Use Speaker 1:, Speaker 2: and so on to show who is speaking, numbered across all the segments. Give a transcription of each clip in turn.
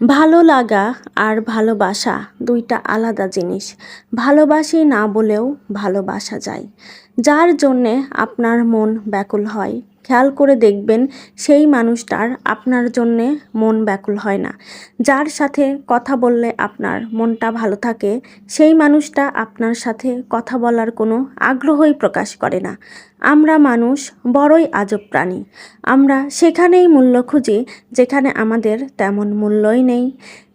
Speaker 1: ভালো লাগা আর ভালোবাসা দুইটা আলাদা জিনিস। ভালোবাসি না বলেও ভালোবাসা যায়। যার জন্যে আপনার মন ব্যাকুল হয়। খেয়াল করে দেখবেন সেই মানুষটার আপনার জন্যে মন ব্যাকুল হয় না। যার সাথে কথা বললে আপনার মনটা ভালো থাকে, সেই মানুষটা আপনার সাথে কথা বলার কোনো আগ্রহই প্রকাশ করে না। আমরা মানুষ বড়ই আজব প্রাণী। আমরা সেখানেই মূল্য খুঁজি, যেখানে আমাদের তেমন মূল্যই নেই।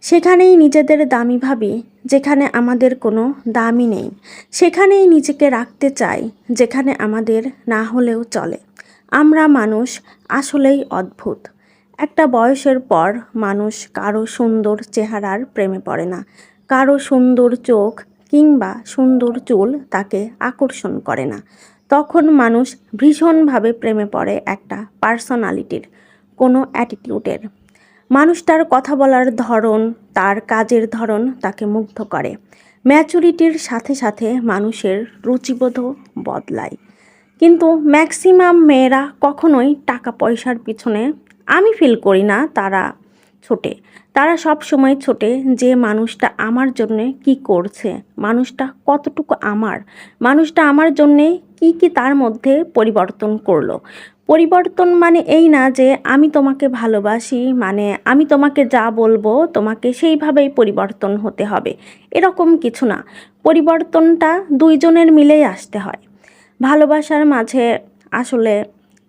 Speaker 1: সেখানেই নিজেদের দামি ভাবি, যেখানে আমাদের কোনো দামই নেই। সেখানেই নিজেকে রাখতে চাই, যেখানে আমাদের না হলেও চলে। আমরা মানুষ আসলেই অদ্ভুত। একটা বয়সের পর মানুষ কারও সুন্দর চেহারার প্রেমে পড়ে না। কারও সুন্দর চোখ কিংবা সুন্দর চুল তাকে আকর্ষণ করে না। তখন মানুষ ভীষণভাবে প্রেমে পড়ে একটা পার্সোনালিটির, কোনো অ্যাটিটিউডের। মানুষটার কথা বলার ধরন, তার কাজের ধরন তাকে মুগ্ধ করে। ম্যাচুরিটির সাথে সাথে মানুষের রুচিবোধও বদলায়। কিন্তু ম্যাক্সিমাম মেয়েরা কখনোই টাকা পয়সার পিছনে আমি ফিল করি না তারা ছোটে। তারা সব সময় ছোটে যে মানুষটা আমার জন্যে কি করছে, মানুষটা কতটুকু আমার, মানুষটা আমার জন্যে কি কি তার মধ্যে পরিবর্তন করল। পরিবর্তন মানে এই না যে আমি তোমাকে ভালোবাসি মানে আমি তোমাকে যা বলব তোমাকে সেইভাবেই পরিবর্তন হতে হবে। এরকম কিছু না। পরিবর্তনটা দুইজনের মিলেই আসতে হয়। ভালোবাসার মাঝে আসলে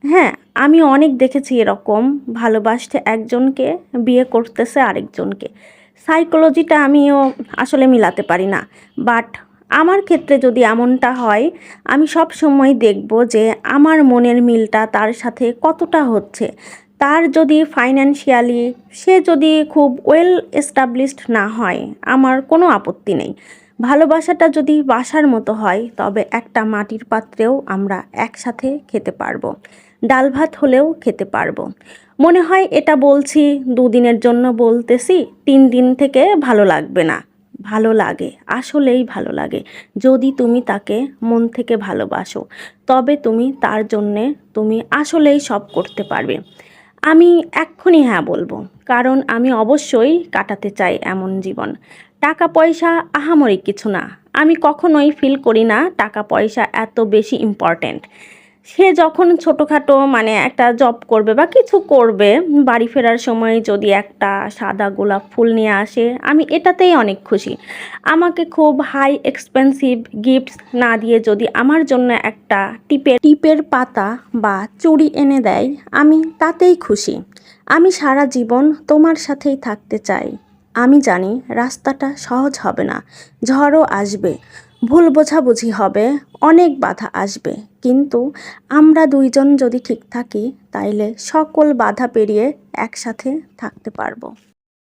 Speaker 1: হ্যাঁ আমি অনেক দেখেছি এরকম ভালোবাসতে একজনকে, বিয়ে করতেছে আরেকজনকে। সাইকোলজিটা আমিও আসলে মিলাতে পারি না। বাট আমার ক্ষেত্রে যদি এমনটা হয়, আমি সব সময় দেখব যে আমার মনের মিলটা তার সাথে কতটা হচ্ছে। তার যদি ফাইন্যান্সিয়ালি সে যদি খুব ওয়েল এস্টাবলিশড না হয়, আমার কোনো আপত্তি নেই। ভালোবাসাটা যদি বাসার মতো হয়, তবে একটা মাটির পাত্রেও আমরা একসাথে খেতে পারব। ডাল ভাত হলেও খেতে পারব। মনে হয় এটা বলছি, দুদিনের জন্য বলতেছি, তিন দিন থেকে ভালো লাগবে না। ভালো লাগে, আসলেই ভালো লাগে। যদি তুমি তাকে মন থেকে ভালোবাসো, তবে তুমি তার জন্যে তুমি আসলেই সব করতে পারবে। আমি এক্ষুনি হ্যাঁ বলব, কারণ আমি অবশ্যই কাটাতে চাই এমন জীবন। টাকা পয়সা আহামরিক কিছু না। আমি কখনোই ফিল করি না টাকা পয়সা এত বেশি ইম্পর্ট্যান্ট সে যখন ছোটোখাটো মানে একটা জব করবে বা কিছু করবে, বাড়ি ফেরার সময় যদি একটা সাদা গোলাপ ফুল নিয়ে আসে, আমি এটাতেই অনেক খুশি। আমাকে খুব হাই এক্সপেন্সিভ গিফটস না দিয়ে যদি আমার জন্য একটা টিপের টিপের পাতা বা চুড়ি এনে দেয়, আমি তাতেই খুশি। আমি সারা জীবন তোমার সাথেই থাকতে চাই। আমি জানি রাস্তাটা সহজ হবে না, ঝড়ও আসবে। ভুল বোঝাবুঝি হবে, অনেক বাধা আসবে। কিন্তু আমরা দুইজন যদি ঠিক থাকি, তাইলে সকল বাধা পেরিয়ে একসাথে থাকতে পারব।